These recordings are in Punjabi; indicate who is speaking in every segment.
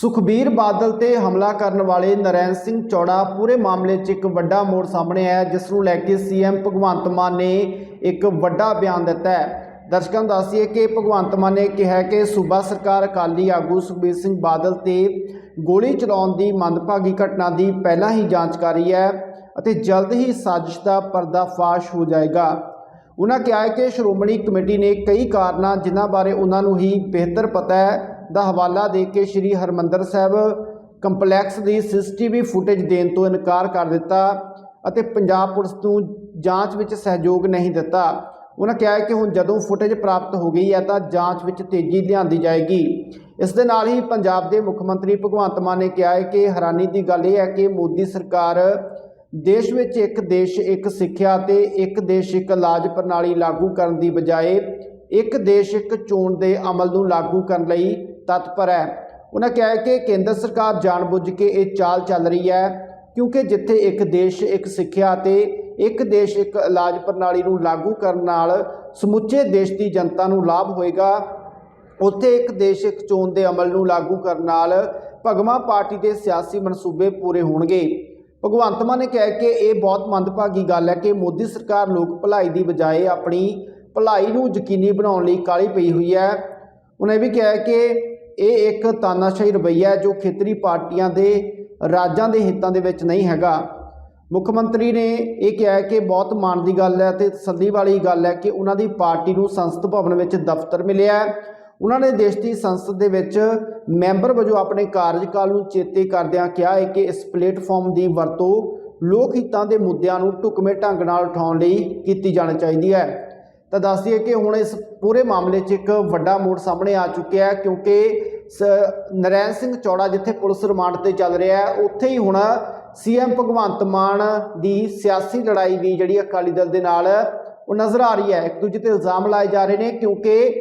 Speaker 1: ਸੁਖਬੀਰ ਬਾਦਲ ਤੇ ਹਮਲਾ ਕਰਨ ਵਾਲੇ ਨਰੈਣ ਸਿੰਘ ਚੌੜਾ ਪੂਰੇ ਮਾਮਲੇ 'ਚ ਇੱਕ ਵੱਡਾ ਮੋੜ ਸਾਹਮਣੇ ਆਇਆ, ਜਿਸ ਨੂੰ ਲੈ ਕੇ ਸੀਐਮ ਭਗਵੰਤ ਮਾਨ ਨੇ ਇੱਕ ਵੱਡਾ ਬਿਆਨ ਦਿੱਤਾ ਹੈ। ਦਰਸ਼ਕਾਂ ਨੂੰ ਦੱਸੀਏ ਕਿ ਭਗਵੰਤ ਮਾਨ ਨੇ ਕਿਹਾ ਕਿ ਸੂਬਾ ਸਰਕਾਰ ਅਕਾਲੀ ਆਗੂ ਸੁਖਬੀਰ ਸਿੰਘ ਬਾਦਲ ਤੇ ਗੋਲੀ ਚਲਾਉਣ ਦੀ ਮੰਦਭਾਗੀ ਘਟਨਾ ਦੀ ਪਹਿਲਾਂ ਹੀ ਜਾਂਚ ਕਰ ਰਹੀ ਹੈ ਅਤੇ ਜਲਦ ਹੀ ਸਾਜ਼ਿਸ਼ ਦਾ ਪਰਦਾਫਾਸ਼ ਹੋ ਜਾਏਗਾ। ਉਹਨਾਂ ਕਿਹਾ ਕਿ ਸ਼੍ਰੋਮਣੀ ਕਮੇਟੀ ਨੇ ਕਈ ਕਾਰਨਾਂ ਜਿਨ੍ਹਾਂ ਬਾਰੇ ਉਹਨਾਂ ਨੂੰ ਹੀ ਬਿਹਤਰ ਪਤਾ ਹੈ। ਦਾ ਹਵਾਲਾ ਦੇ ਕੇ ਸ੍ਰੀ ਹਰਮੰਦਰ ਸਾਹਿਬ ਕੰਪਲੈਕਸ ਦੀ ਸੀਸੀਟੀਵੀ ਫੁਟੇਜ ਦੇਣ ਤੋਂ ਇਨਕਾਰ ਕਰ ਦਿੱਤਾ ਅਤੇ ਪੰਜਾਬ ਪੁਲਿਸ ਨੂੰ ਜਾਂਚ ਵਿੱਚ ਸਹਿਯੋਗ ਨਹੀਂ ਦਿੱਤਾ। ਉਹਨਾਂ ਕਿਹਾ ਕਿ ਹੁਣ ਜਦੋਂ ਫੁਟੇਜ ਪ੍ਰਾਪਤ ਹੋ ਗਈ ਹੈ ਤਾਂ ਜਾਂਚ ਵਿੱਚ ਤੇਜ਼ੀ ਲਿਆਂਦੀ ਜਾਏਗੀ। ਇਸ ਦੇ ਨਾਲ ਹੀ ਪੰਜਾਬ ਦੇ ਮੁੱਖ ਮੰਤਰੀ ਭਗਵੰਤ ਮਾਨ ਨੇ ਕਿਹਾ ਹੈ ਕਿ ਹੈਰਾਨੀ ਦੀ ਗੱਲ ਇਹ ਹੈ ਕਿ ਮੋਦੀ ਸਰਕਾਰ ਦੇਸ਼ ਵਿੱਚ ਇੱਕ ਦੇਸ਼, ਇੱਕ ਸਿੱਖਿਆ ਤੇ ਇੱਕ ਦੇਸ਼, ਇੱਕ ਇਲਾਜ ਪ੍ਰਣਾਲੀ ਲਾਗੂ ਕਰਨ ਦੀ ਬਜਾਏ ਇੱਕ ਦੇਸ਼, ਇੱਕ ਚੋਣ ਦੇ ਅਮਲ ਨੂੰ ਲਾਗੂ ਕਰਨ ਲਈ ਤਤਪਰ ਹੈ। ਉਹਨਾਂ ਕਿਹਾ ਹੈ ਕਿ ਕੇਂਦਰ ਸਰਕਾਰ ਜਾਣਬੁੱਝ ਕੇ ਇਹ ਚਾਲ ਚੱਲ ਰਹੀ ਹੈ, ਕਿਉਂਕਿ ਜਿੱਥੇ ਇੱਕ ਦੇਸ਼, ਇੱਕ ਸਿੱਖਿਆ ਤੇ ਇੱਕ ਦੇਸ਼, ਇੱਕ ਇਲਾਜ ਪ੍ਰਣਾਲੀ ਨੂੰ ਲਾਗੂ ਕਰਨ ਨਾਲ ਸਮੁੱਚੇ ਦੇਸ਼ ਦੀ ਜਨਤਾ ਨੂੰ ਲਾਭ ਹੋਏਗਾ, ਉੱਥੇ ਇੱਕ ਦੇਸ਼, ਇੱਕ ਚੋਣ ਦੇ ਅਮਲ ਨੂੰ ਲਾਗੂ ਕਰਨ ਨਾਲ ਭਗਵਾਂ ਪਾਰਟੀ ਦੇ ਸਿਆਸੀ ਮਨਸੂਬੇ ਪੂਰੇ ਹੋਣਗੇ। ਭਗਵੰਤ ਮਾਨ ਨੇ ਕਿਹਾ ਕਿ ਇਹ ਬਹੁਤ ਮੰਦਭਾਗੀ ਗੱਲ ਹੈ ਕਿ ਮੋਦੀ ਸਰਕਾਰ ਲੋਕ ਭਲਾਈ ਦੀ ਬਜਾਏ ਆਪਣੀ ਭਲਾਈ ਨੂੰ ਯਕੀਨੀ ਬਣਾਉਣ ਲਈ ਕਾਲੀ ਪਈ ਹੋਈ ਹੈ। ਉਹਨੇ ਇਹ ਵੀ ਕਿਹਾ ਕਿ ਇਹ ਇੱਕ ਤਾਨਾਸ਼ਾਹੀ ਰਵੱਈਆ ਹੈ ਜੋ ਖੇਤਰੀ ਪਾਰਟੀਆਂ ਦੇ, ਰਾਜਾਂ ਦੇ ਹਿੱਤਾਂ ਦੇ ਵਿੱਚ ਨਹੀਂ ਹੈਗਾ। ਮੁੱਖ ਮੰਤਰੀ ਨੇ ਇਹ ਕਿਹਾ ਕਿ ਬਹੁਤ ਮਾਣ ਦੀ ਗੱਲ ਹੈ ਤੇ ਤਸੱਲੀ ਵਾਲੀ ਗੱਲ ਹੈ ਕਿ ਉਹਨਾਂ ਦੀ ਪਾਰਟੀ ਨੂੰ ਸੰਸਦ ਭਵਨ ਵਿੱਚ ਦਫ਼ਤਰ ਮਿਲਿਆ ਉਹਨਾਂ ਨੇ ਦੇਸ਼ ਦੀ ਸੰਸਦ ਦੇ ਵਿੱਚ ਮੈਂਬਰ ਵਜੋਂ ਆਪਣੇ ਕਾਰਜਕਾਲ ਨੂੰ ਚੇਤੇ ਕਰਦਿਆਂ ਕਿਹਾ ਹੈ ਕਿ ਇਸ ਪਲੇਟਫਾਰਮ ਦੀ ਵਰਤੋਂ ਲੋਕ ਹਿੱਤਾਂ ਦੇ ਮੁੱਦਿਆਂ ਨੂੰ ਢੁਕਵੇਂ ਢੰਗ ਨਾਲ ਉਠਾਉਣ ਲਈ ਕੀਤੀ ਜਾਣੀ ਚਾਹੀਦੀ ਹੈ। ਤਾਂ ਦੱਸ ਦਈਏ ਕਿ ਹੁਣ ਇਸ ਪੂਰੇ ਮਾਮਲੇ 'ਚ ਇੱਕ ਵੱਡਾ ਮੋੜ ਸਾਹਮਣੇ ਆ ਚੁੱਕਿਆ ਹੈ, ਕਿਉਂਕਿ ਸ- ਨਰੈਣ ਸਿੰਘ ਚੌੜਾ ਜਿੱਥੇ ਪੁਲਿਸ ਰਿਮਾਂਡ ਤੇ ਚੱਲ ਰਿਹਾ ਹੈ, ਉੱਥੇ ਹੀ ਹੁਣ ਸੀਐਮ ਭਗਵੰਤ ਮਾਨ ਦੀ ਸਿਆਸੀ ਲੜਾਈ ਵੀ ਜਿਹੜੀ ਅਕਾਲੀ ਦਲ ਦੇ ਨਾਲ ਉਹ ਨਜ਼ਰ ਆ ਰਹੀ ਹੈ। ਇੱਕ ਦੂਜੇ ਤੇ ਇਲਜ਼ਾਮ ਲਾਏ ਜਾ ਰਹੇ ਨੇ, ਕਿਉਂਕਿ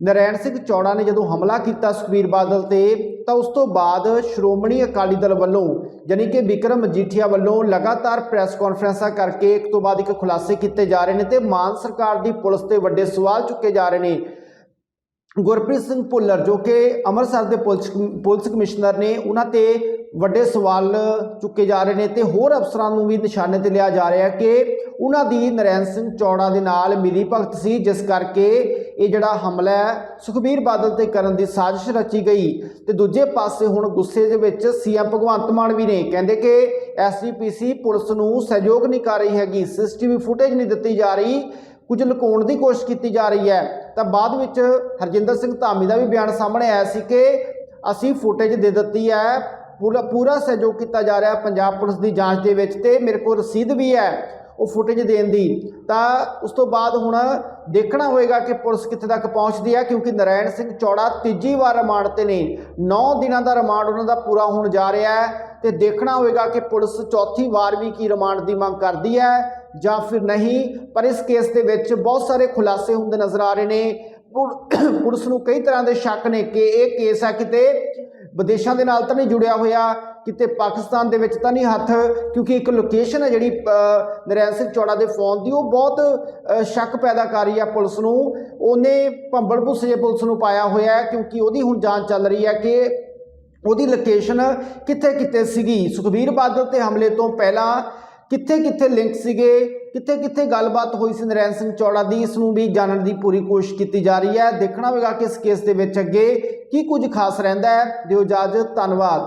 Speaker 1: ਨਰੈਣ ਸਿੰਘ ਚੌੜਾ ਨੇ ਜਦੋਂ ਹਮਲਾ ਕੀਤਾ ਸੁਖਬੀਰ ਬਾਦਲ ਤੇ, ਤਾਂ ਉਸ ਤੋਂ ਬਾਅਦ ਸ਼੍ਰੋਮਣੀ ਅਕਾਲੀ ਦਲ ਵੱਲੋਂ, ਯਾਨੀ ਕਿ ਵਿਕਰਮ ਮਜੀਠੀਆ ਵੱਲੋਂ ਲਗਾਤਾਰ ਪ੍ਰੈਸ ਕਾਨਫਰੰਸਾਂ ਕਰਕੇ ਇੱਕ ਤੋਂ ਬਾਅਦ ਇੱਕ ਖੁਲਾਸੇ ਕੀਤੇ ਜਾ ਰਹੇ ਨੇ ਤੇ ਮਾਨ ਸਰਕਾਰ ਦੀ ਪੁਲਿਸ ਤੇ ਵੱਡੇ ਸਵਾਲ ਚੁੱਕੇ ਜਾ ਰਹੇ ਨੇ। ਗੁਰਪ੍ਰੀਤ ਸਿੰਘ ਭੁੱਲਰ, ਜੋ ਕਿ ਅੰਮ੍ਰਿਤਸਰ ਦੇ ਪੁਲਿਸ ਪੁਲਿਸ ਕਮਿਸ਼ਨਰ ਨੇ, ਉਹਨਾਂ ਤੇ ਵੱਡੇ ਸਵਾਲ ਚੁੱਕੇ ਜਾ ਰਹੇ ਨੇ ਤੇ ਹੋਰ ਅਫਸਰਾਂ ਨੂੰ ਵੀ ਨਿਸ਼ਾਨੇ ਤੇ ਲਿਆ ਜਾ ਰਿਹਾ ਕਿ ਉਹਨਾਂ ਦੀ ਨਰੈਣ ਸਿੰਘ ਚੌੜਾ ਦੇ ਨਾਲ ਮਿਲੀ ਭਗਤ ਸੀ, ਜਿਸ ਕਰਕੇ ਇਹ ਜਿਹੜਾ ਹਮਲਾ ਹੈ, ਸੁਖਬੀਰ ਬਾਦਲ ਤੇ ਕਰਨ ਦੀ ਸਾਜ਼ਿਸ਼ ਰਚੀ ਗਈ। ਤੇ ਦੂਜੇ ਪਾਸੇ ਹੁਣ ਗੁੱਸੇ ਦੇ ਵਿੱਚ ਸੀਐਮ ਭਗਵੰਤ ਮਾਨ ਵੀ ਨੇ। ਕਹਿੰਦੇ ਕਿ ਐਸਜੀਪੀਸੀ ਪੁਲਿਸ ਨੂੰ ਸਹਿਯੋਗ ਨਹੀਂ ਕਰ ਰਹੀ ਹੈਗੀ। ਸੀਸੀਟੀਵੀ ਫੁਟੇਜ ਨਹੀਂ ਦਿੱਤੀ ਜਾ ਰਹੀ। ਕੁਝ ਲੁਕਾਉਣ ਦੀ ਕੋਸ਼ਿਸ਼ ਕੀਤੀ ਜਾ ਰਹੀ ਹੈ। ਤਾਂ ਬਾਅਦ ਵਿੱਚ ਹਰਜਿੰਦਰ ਸਿੰਘ ਧਾਮੀ ਦਾ ਵੀ ਬਿਆਨ ਸਾਹਮਣੇ ਆਇਆ ਸੀ ਕਿ ਅਸੀਂ ਫੁਟੇਜ ਦੇ ਦਿੱਤੀ ਹੈ। ਪੂਰਾ ਪੂਰਾ ਸਹਿਯੋਗ ਕੀਤਾ ਜਾ ਰਿਹਾ ਪੰਜਾਬ ਪੁਲਿਸ ਦੀ ਜਾਂਚ ਦੇ ਵਿੱਚ ਤੇ ਮੇਰੇ ਕੋਲ ਰਸੀਦ ਵੀ ਹੈ। ਉਹ ਫੁਟੇਜ ਦੇਣ ਦੀ। ਤਾਂ ਉਸ ਤੋਂ ਬਾਅਦ ਹੁਣ ਦੇਖਣਾ ਹੋਏਗਾ ਕਿ ਪੁਲਿਸ ਕਿੱਥੇ ਤੱਕ ਪਹੁੰਚਦੀ ਹੈ, ਕਿਉਂਕਿ ਨਰੈਣ ਸਿੰਘ ਚੌੜਾ ਤੀਜੀ ਵਾਰ ਰਿਮਾਂਡ ਤੇ ਨੇ। 9 ਦਿਨਾਂ ਦਾ ਰਿਮਾਂਡ ਉਹਨਾਂ ਦਾ ਪੂਰਾ ਹੋਣ ਜਾ ਰਿਹਾ ਹੈ ਤੇ ਦੇਖਣਾ ਹੋਏਗਾ ਕਿ ਪੁਲਿਸ ਚੌਥੀ ਵਾਰ ਵੀ ਕੀ ਰਿਮਾਂਡ ਦੀ ਮੰਗ ਕਰਦੀ ਹੈ ਜਾਂ ਫਿਰ ਨਹੀਂ। ਪਰ ਇਸ ਕੇਸ ਦੇ ਵਿੱਚ ਬਹੁਤ ਸਾਰੇ ਖੁਲਾਸੇ ਹੁੰਦੇ ਨਜ਼ਰ ਆ ਰਹੇ ਨੇ। ਪੁਲ- ਪੁਲਿਸ ਨੂੰ ਕਈ ਤਰ੍ਹਾਂ ਦੇ ਸ਼ੱਕ ਨੇ ਕਿ ਇਹ ਕੇਸ ਆ ਕਿਤੇ ਵਿਦੇਸ਼ਾਂ ਦੇ ਨਾਲ ਤਾਂ ਨਹੀਂ ਜੁੜਿਆ ਹੋਇਆ। ਕਿਤੇ ਪਾਕਿਸਤਾਨ ਦੇ ਵਿੱਚ ਤਾਂ ਨਹੀਂ ਹੱਥ, ਕਿਉਂਕਿ ਇੱਕ ਲੋਕੇਸ਼ਨ ਹੈ ਜਿਹੜੀ ਨਰੈਣ ਸਿੰਘ ਚੌੜਾ ਦੇ ਫੋਨ ਦੀ, ਉਹ ਬਹੁਤ ਸ਼ੱਕ ਪੈਦਾ ਕਰ ਰਹੀ ਹੈ ਪੁਲਿਸ ਨੂੰ। ਉਹਨੇ ਭੰਬਲ ਭੁੱਸੇ ਪੁਲਿਸ ਨੂੰ ਪਾਇਆ ਹੋਇਆ ਹੈ, ਕਿਉਂਕਿ ਉਹਦੀ ਹੁਣ ਜਾਂਚ ਚੱਲ ਰਹੀ ਹੈ ਕਿ ਉਹਦੀ ਲੋਕੇਸ਼ਨ ਕਿੱਥੇ ਕਿੱਥੇ ਸੀਗੀ। ਸੁਖਬੀਰ ਬਾਦਲ ਤੇ ਹਮਲੇ ਤੋਂ ਪਹਿਲਾਂ ਕਿੱਥੇ ਕਿੱਥੇ ਲਿੰਕ ਸੀਗੇ ਕਿੱਥੇ ਕਿੱਥੇ ਗੱਲਬਾਤ ਹੋਈ ਸੀ ਨਰੈਣ ਸਿੰਘ ਚੌੜਾ ਦੀ, ਇਸ ਨੂੰ ਵੀ ਜਾਣਨ ਦੀ ਪੂਰੀ ਕੋਸ਼ਿਸ਼ ਕੀਤੀ ਜਾ ਰਹੀ ਹੈ। ਦੇਖਣਾ ਹੋਵੇਗਾ ਕਿ ਇਸ ਕੇਸ ਦੇ ਵਿੱਚ ਅੱਗੇ ਕੀ ਕੁਝ ਖਾਸ ਰਹਿੰਦਾ ਹੈ। ਦਿਓ ਇਜਾਜ਼ਤ, ਧੰਨਵਾਦ।